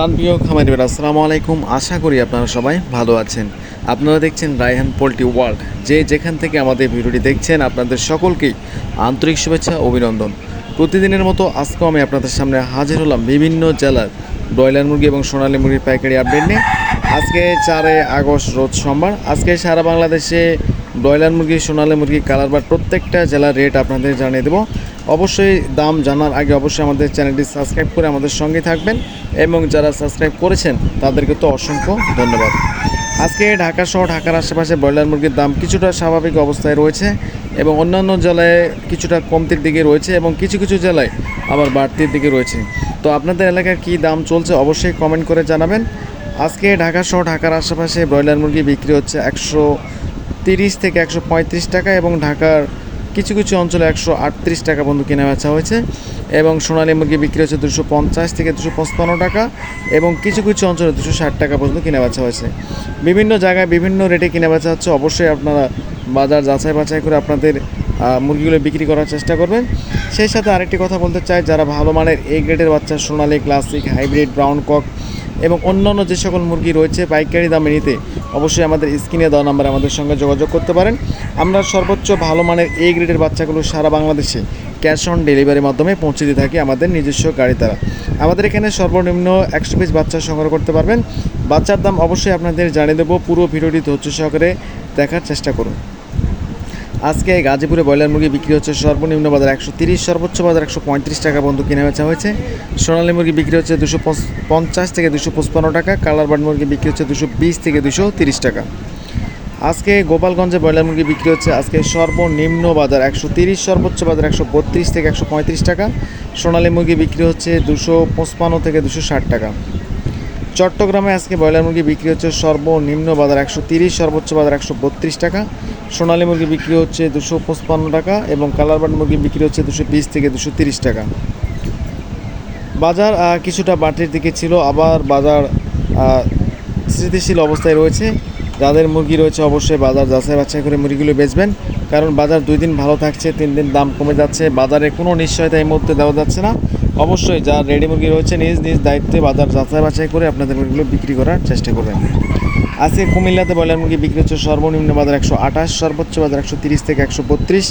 প্রাণপ্রিয় খামারিবার আসসালামু আলাইকুম। আশা করি আপনারা সবাই ভালো আছেন। আপনারা দেখছেন রায়হান পোল্ট্রি ওয়ার্ল্ড। যে যেখান থেকে আমাদের ভিডিওটি দেখছেন, আপনাদের সকলকেই আন্তরিক শুভেচ্ছা, অভিনন্দন। প্রতিদিনের মতো আজকেও আমি আপনাদের সামনে হাজির হলাম বিভিন্ন জেলার ব্রয়লার মুরগি এবং সোনালী মুরগির পাইকারি আপডেট নিয়ে। আজকে চারে আগস্ট, রোজ সোমবার। আজকে সারা বাংলাদেশে ব্রয়লার মুরগি, সোনালী মুরগি কালার বার প্রত্যেকটা জেলার রেট আপনাদের জানিয়ে দেবো। অবশ্যই দাম জানার আগে অবশ্যই আমাদের চ্যানেলটি সাবস্ক্রাইব করে আমাদের সঙ্গে থাকবেন এবং যারা সাবস্ক্রাইব করেছেন, তাদেরকে তো অসংখ্য ধন্যবাদ। আজকে ঢাকা সহ ঢাকার আশেপাশে ব্রয়লার মুরগির দাম কিছুটা স্বাভাবিক অবস্থায় রয়েছে এবং অন্যান্য জেলায় কিছুটা কমতির দিকে রয়েছে এবং কিছু কিছু জেলায় আবার বাড়তির দিকে রয়েছে। তো আপনাদের এলাকার কী দাম চলছে অবশ্যই কমেন্ট করে জানাবেন। আজকে ঢাকা সহ ঢাকার আশেপাশে ব্রয়লার মুরগি বিক্রি হচ্ছে একশো তিরিশ থেকে একশো পঁয়ত্রিশ টাকা এবং ঢাকার কিছু কিছু অঞ্চলে একশো আটত্রিশ টাকা পর্যন্ত কেনা বেচা হয়েছে এবং সোনালী মুরগি বিক্রি হচ্ছে দুশো পঞ্চাশ থেকে দুশো পঁচপান্ন টাকা এবং কিছু কিছু অঞ্চলে দুশো ষাট টাকা পর্যন্ত কেনা বেচা হয়েছে। বিভিন্ন জায়গায় বিভিন্ন রেটে কেনা বেচা হচ্ছে। অবশ্যই আপনারা বাজার যাচাই বাছাই করে আপনাদের মুরগিগুলো বিক্রি করার চেষ্টা করবেন। সেই সাথে আরেকটি কথা বলতে চাই, যারা ভালো মানের এ গ্রেডের বাচ্চা, Sonali, classic, hybrid, brown cock এবং অন্যান্য যে সকল মুরগি রয়েছে পাইকারি দামে নিতে অবশ্যই আমাদের স্ক্রিনে দেওয়া নাম্বারে আমাদের সঙ্গে যোগাযোগ করতে পারেন। আমরা সর্বোচ্চ ভালো মানের এ গ্রেডের বাচ্চাগুলো সারা বাংলাদেশে ক্যাশ অন ডেলিভারির মাধ্যমে পৌঁছে দিয়ে থাকি আমাদের নিজস্ব গাড়ি দ্বারা। আমাদের এখানে সর্বনিম্ন একশো পিস বাচ্চা সংগ্রহ করতে পারবেন। বাচ্চার দাম অবশ্যই আপনাদের জানিয়ে দেবো। পুরো ভিডিওটি ধৈর্য সহকারে দেখার চেষ্টা করুন। আজকে গাজীপুরে ব্রয়লার মুরগি বিক্রি হচ্ছে সর্বনিম্ন বাজার একশো তিরিশ, সর্বোচ্চ বাজার একশো পঁয়ত্রিশ টাকা পর্যন্ত কিনে বেচা হয়েছে। সোনালী মুরগি বিক্রি হচ্ছে দুশো পঞ্চাশ থেকে দুশো পঁচপান্ন টাকা কালার বার্ড মুরগি বিক্রি হচ্ছে দুশো বিশ থেকে দুশো তিরিশ টাকা। আজকে গোপালগঞ্জে ব্রয়লার মুরগি বিক্রি হচ্ছে আজকে সর্বনিম্ন বাজার একশো তিরিশ, সর্বোচ্চ বাজার একশো বত্রিশ থেকে একশো পঁয়ত্রিশ টাকা। সোনালী মুরগি বিক্রি হচ্ছে দুশো পঁচপান্ন থেকে দুশো ষাট টাকা। চট্টগ্রামে আজকে ব্রয়লার মুরগি বিক্রি হচ্ছে সর্বনিম্ন বাজার একশো তিরিশ, সর্বোচ্চ বাজার একশো বত্রিশ টাকা। সোনালী মুরগি বিক্রি হচ্ছে দুশো পঁচপান্ন টাকা এবং কালারবার্ড মুরগি বিক্রি হচ্ছে দুশো বিশ থেকে দুশো তিরিশ টাকা। বাজার কিছুটা বাটির দিকে ছিল, আবার বাজার স্থিতিশীল অবস্থায় রয়েছে। যাদের মুরগি রয়েছে অবশ্যই বাজার যাচাই বাছাই করে মুরগিগুলো বেচবেন, কারণ বাজার দুই দিন ভালো থাকছে, তিন দিন দাম কমে যাচ্ছে, বাজারে কোনো নিশ্চয়তা এই মুহূর্তে দেওয়া যাচ্ছে না। অবশ্যই যার রেডি মুরগি রয়েছে নিজ নিজ দায়িত্বে বাজার যাচাই বাছাই করে আপনাদের মুরগিগুলো বিক্রি করার চেষ্টা করবেন। আজকে কুমিল্লাতে ব্রয়লার মুরগি বিক্রি হচ্ছে সর্বনিম্ন বাজার একশো আঠাশ, সর্বোচ্চ বাজার একশো তিরিশ থেকে একশো বত্রিশ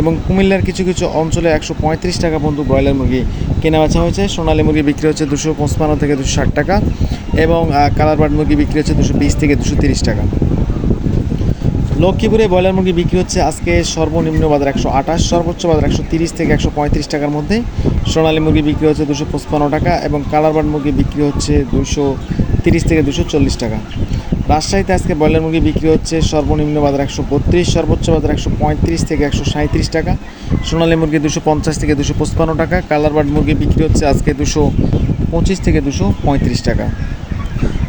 এবং কুমিল্লার কিছু কিছু অঞ্চলে একশো পঁয়ত্রিশ টাকা পর্যন্ত ব্রয়লার মুরগি কেনা বেচা হয়েছে। সোনালী মুরগি বিক্রি হচ্ছে দুশো পঁচপান্ন থেকে দুশো ষাট টাকা এবং কালার বার্ড মুরগি বিক্রি হচ্ছে দুশো বিশ থেকে দুশো তিরিশ টাকা। লক্ষ্মীপুরে ব্রয়লার মুরগি বিক্রি হচ্ছে আজকে সর্বনিম্ন বাজার একশো আঠাশ, সর্বোচ্চ বাজার একশো তিরিশ থেকে একশো পঁয়ত্রিশ টাকার মধ্যে। সোনালী মুরগি বিক্রি হচ্ছে দুশো পঁচপান্ন টাকা এবং কালার বার্ড মুরগি বিক্রি হচ্ছে দুশো তিরিশ থেকে দুশো চল্লিশ টাকা। রাজশাহীতে আজকে ব্রয়লার মুরগি বিক্রি হচ্ছে সর্বনিম্ন বাজার একশো বত্রিশ, সর্বোচ্চ বাজার একশো পঁয়ত্রিশ থেকে একশো সাঁত্রিশ টাকা। সোনালী মুরগি দুশো পঞ্চাশ থেকে দুশো পঁচপান্ন টাকা কালার বার্ড মুরগি বিক্রি হচ্ছে আজকে দুশো পঁচিশ থেকে দুশো পঁয়ত্রিশ টাকা।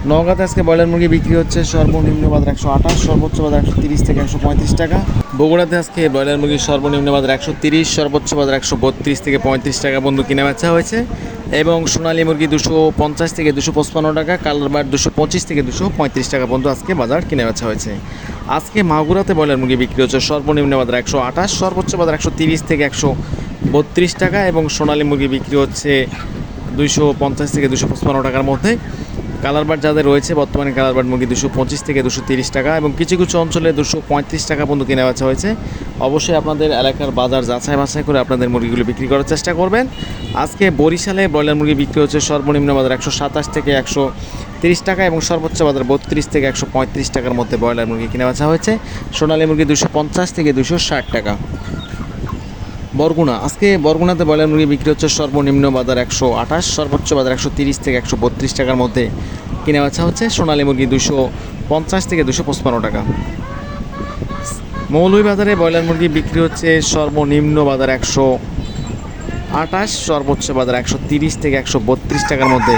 নওগাঁতে আজকে ব্রয়লার মুরগি বিক্রি হচ্ছে সর্বনিম্ন বাজার একশো আঠাশ, সর্বোচ্চ বাজার একশো তিরিশ থেকে একশো পঁয়ত্রিশ টাকা। বগুড়াতে আজকে ব্রয়লার মুরগির সর্বনিম্ন বাজার একশো তিরিশ, সর্বোচ্চ বাজার একশো বত্রিশ থেকে পঁয়ত্রিশ টাকা বন্ধু কিনে বেচা হয়েছে। এবং সোনালী মুরগি দুশো পঞ্চাশ থেকে দুশো পঁচপান্ন টাকা কালারবার দুশো পঁচিশ থেকে দুশো পঁয়ত্রিশ টাকা পর্যন্ত আজকে বাজার কিনে বেচা হয়েছে। আজকে মাগুরাতে ব্রয়লার মুরগি বিক্রি হচ্ছে সর্বনিম্ন বাজার একশো আঠাশ, সর্বোচ্চ বাজার একশো তিরিশ থেকে একশো বত্রিশ টাকা এবং সোনালী মুরগি বিক্রি হচ্ছে দুইশো পঞ্চাশ থেকে দুশো পঁচপান্ন টাকার মধ্যে। কালার বার্ড যাদের রয়েছে, বর্তমানে কালার বার্ড মুরগি দুশো পঁচিশ থেকে দুশো তিরিশ টাকা এবং কিছু কিছু অঞ্চলে দুশো পঁয়ত্রিশ টাকা পর্যন্ত কেনা বেচা হয়েছে। অবশ্যই আপনাদের এলাকার বাজার যাচাই বাছাই করে আপনাদের মুরগিগুলো বিক্রি করার চেষ্টা করবেন। আজকে বরিশালে ব্রয়লার মুরগি বিক্রি হচ্ছে সর্বনিম্ন বাজার একশো সাতাশ থেকে একশো তিরিশ টাকা এবং সর্বোচ্চ বাজার বত্রিশ থেকে একশো পঁয়ত্রিশ টাকার মধ্যে ব্রয়লার মুরগি কেনা বেচা হয়েছে। সোনালী মুরগি দুশো পঞ্চাশ থেকে দুশো ষাট টাকা। বরগুনা। আজকে বরগুনাতে ব্রয়লার মুরগি বিক্রি হচ্ছে সর্বনিম্ন বাজার একশো আঠাশ, সর্বোচ্চ বাজার একশো তিরিশ থেকে একশো বত্রিশ টাকার মধ্যে। কিনে বেচা হচ্ছে সোনালী মুরগি দুশো পঞ্চাশ থেকে দুশো পঁচপান্ন টাকা। মৌলভীবাজারে ব্রয়লার মুরগি বিক্রি হচ্ছে সর্বনিম্ন বাজার একশো আঠাশ, সর্বোচ্চ বাজার একশো তিরিশ থেকে একশো বত্রিশ টাকার মধ্যে।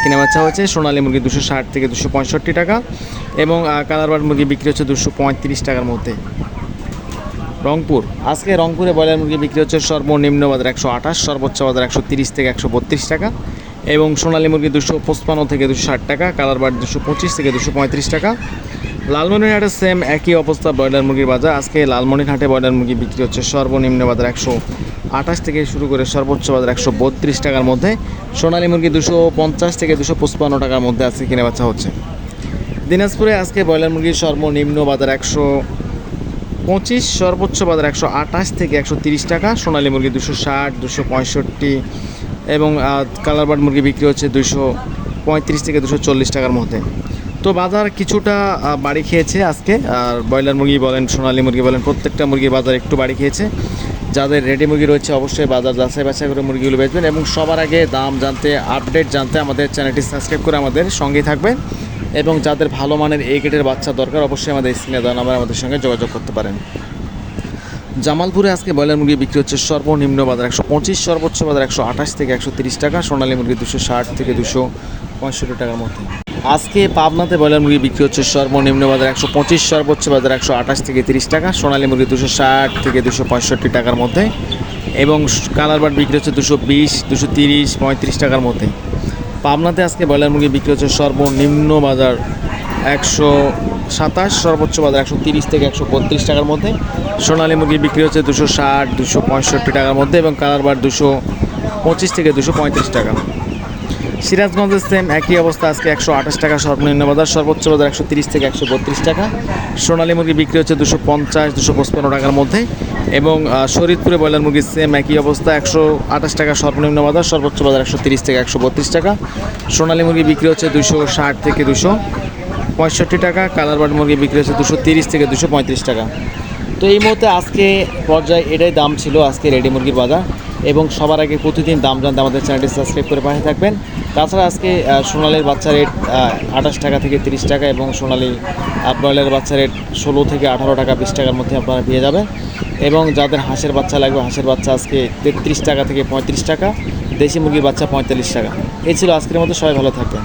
কিনে বেচা হচ্ছে সোনালী মুরগি দুশো ষাট থেকে দুশো পঁয়ষট্টি টাকা এবং কালারবার্ড মুরগি বিক্রি হচ্ছে দুশো পঁয়ত্রিশ টাকার মধ্যে। রংপুর। আজকে রংপুরে ব্রয়লার মুরগি বিক্রি হচ্ছে সর্বনিম্ন বাজার একশো আঠাশ, সর্বোচ্চ বাজার একশো তিরিশ থেকে একশো বত্রিশ টাকা এবং সোনালী মুরগি দুশো পঁচপান্ন থেকে দুশো ষাট টাকা, কালার বার্ড দুশো পঁচিশ থেকে দুশো পঁয়ত্রিশ টাকা। লালমনিরহাটে সেম একই অবস্থা ব্রয়লার মুরগির বাজার। আজকে লালমনিরহাটে ব্রয়লার মুরগি বিক্রি হচ্ছে সর্বনিম্ন বাজার একশো আঠাশ থেকে শুরু করে সর্বোচ্চ বাজার একশো বত্রিশ টাকার মধ্যে। সোনালী মুরগি দুশো পঞ্চাশ থেকে দুশো পঁচপান্ন টাকার মধ্যে আজকে কিনে বাচ্চা হচ্ছে। দিনাজপুরে আজকে ব্রয়লার মুরগির সর্বনিম্ন বাজার একশো পঁচিশ, সর্বোচ্চ বাজার একশো আঠাশ থেকে একশো তিরিশ টাকা, সোনালী মুরগি দুশো ষাট, দুশো পঁয়ষট্টি এবং কালার বার্ড মুরগি বিক্রি হচ্ছে দুশো পঁয়ত্রিশ থেকে দুশো চল্লিশ টাকার মধ্যে। তো বাজার কিছুটা বাড়ি খেয়েছে আজকে। আর ব্রয়লার মুরগি বলেন, সোনালী মুরগি বলেন, প্রত্যেকটা মুরগির বাজার একটু বাড়ি খেয়েছে। যাদের রেডি মুরগি রয়েছে অবশ্যই বাজার যাচাই বাছাই করে মুরগিগুলো বেচবেন এবং সবার আগে দাম জানতে আপডেট জানতে আমাদের চ্যানেলটি সাবস্ক্রাইব করে আমাদের সঙ্গেই থাকবেন। এবং যাদের ভালো মানের এই গেটের বাচ্চা দরকার, অবশ্যই আমাদের স্ক্রিনে দেওয়া নাম্বার আমাদের সঙ্গে যোগাযোগ করতে পারেন। জামালপুরে আজকে ব্রয়লার মুরগি বিক্রি হচ্ছে সর্বনিম্ন বাজার একশো পঁচিশ, সর্বোচ্চ বাজার একশো আঠাশ থেকে একশো তিরিশ টাকা, সোনালী মুরগি দুশো ষাট থেকে দুশো পঁয়ষট্টি টাকার মধ্যে। আজকে পাবনাতে ব্রয়লার মুরগি বিক্রি হচ্ছে সর্বনিম্ন বাজার একশো পঁচিশ, সর্বোচ্চ বাজার একশো আঠাশ থেকে তিরিশ টাকা, সোনালী মুরগি দুশো ষাট থেকে দুশো পঁয়ষট্টি টাকার মধ্যে এবং কালার বাট বিক্রি হচ্ছে দুশো বিশ, দুশো তিরিশ, পঁয়ত্রিশ টাকার মধ্যে। পাবনাতে আজকে ব্রয়লার মুরগি বিক্রি হচ্ছে সর্বনিম্ন বাজার একশো সাতাশ, সর্বোচ্চ বাজার একশো তিরিশ থেকে একশো বত্রিশ টাকার মধ্যে। সোনালি মুরগি বিক্রি হচ্ছে দুশো ষাট, দুশো পঁয়ষট্টি টাকার মধ্যে এবং কালারবার দুশো পঁচিশ থেকে দুশো পঁয়ত্রিশ টাকা। সিরাজগঞ্জের সেম একই অবস্থা, আজকে একশো আঠাশ টাকা সর্বনিম্ন বাজার, সর্বোচ্চ বাজার একশো তিরিশ থেকে একশো বত্রিশ টাকা। সোনালী মুরগি বিক্রি হচ্ছে দুশো পঞ্চাশ, দুশো পঁচপান্ন টাকার মধ্যে। এবং শরীরপুরে ব্রয়লার মুরগির সেম একই অবস্থা, একশো আঠাশ টাকা সর্বনিম্ন বাজার, সর্বোচ্চ বাজার একশো তিরিশ থেকে একশো বত্রিশ টাকা। সোনালী মুরগি বিক্রি হচ্ছে দুশো ষাট থেকে দুশো পঁয়ষট্টি টাকা কালার বার্ড মুরগি বিক্রি হচ্ছে দুশো তিরিশ থেকে দুশো পঁয়ত্রিশ টাকা। তো এই মুহূর্তে আজকে পর্যায়ে এটাই দাম ছিল আজকে রেডি মুরগির বাজার। এবং সবার আগে প্রতিদিন দাম জানতে আমাদের চ্যানেলটি সাবস্ক্রাইব করে পাশে থাকবেন। তাছাড়া আজকে সোনালের বাচ্চা রেট আঠাশ টাকা থেকে তিরিশ টাকা এবং সোনালি ব্রয়লারের বাচ্চা রেট ষোলো থেকে আঠারো টাকা, বিশ টাকার মধ্যে আপনারা পেয়ে যাবেন। এবং যাদের হাঁসের বাচ্চা লাগবে, হাঁসের বাচ্চা আজকে তেত্রিশ টাকা থেকে পঁয়ত্রিশ টাকা, দেশি মুরগির বাচ্চা পঁয়তাল্লিশ টাকা। এই ছিল আজকের মতো, সবাই ভালো থাকবেন।